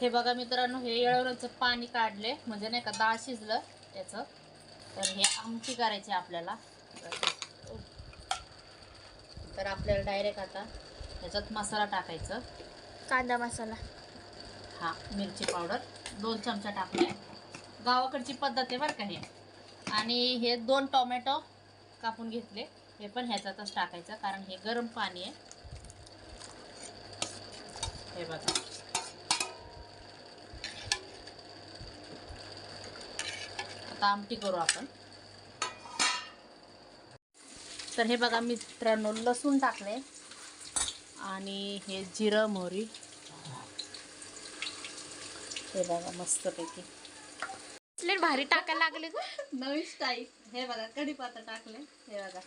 हे बघा मित्रांनो हे येळवण्याचं पाणी काढले म्हणजे नाही का डाळ शिजलं त्याचं. तर हे आमटी करायची आपल्याला. तर आपल्याला डायरेक्ट आता ह्याच्यात मसाला टाकायचं. कांदा मसाला. हा मिरची पावडर. दोन चमचा टाकले गावाकडची पद्धत आहे बरं का हे. आणि हे दोन टोमॅटो कापून घेतले. हे पण ह्याच्यातच टाकायचं कारण हे गरम पाणी आहे. हे बघा. आता आमटी करू आपण. तर हे बघा मित्रांनो लसूण टाकले. आणि हे जिरं मोहरी. हे बघा मस्तपैकी. भारी टाकायला लागले नवीन स्टाईल हे बघा कढीपत्ता टाकले. हे बघा.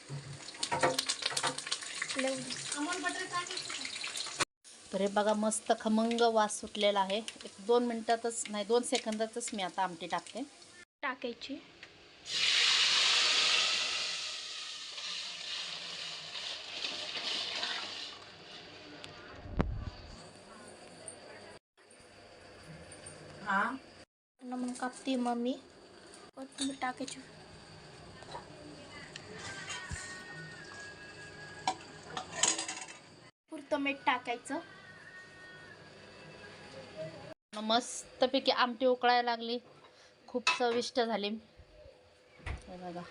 तर हे बघा मस्त खमंग वास सुटलेला आहे. एक दोन मिनिटातच नाही दोन सेकंदातच मी आता आमटी टाकते. टाकायची. हा? मग कापते मम्मी. कोथिंबीर टाकायची. पुरतं मीठ टाकायचं. मस्तपैकी आमटी उकळायला लागली. खूप चविष्ट झाली. हे बघा.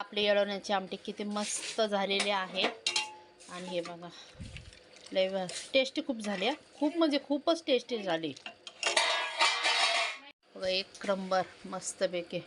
आपली येळवण्याची आमटी किती मस्त झालेली आहे. आणि हे बघा. लय टेस्टी खूप झाली खूप म्हणजे खूपच टेस्टी झाली. बघा एक क्रंबर मस्तपैकी.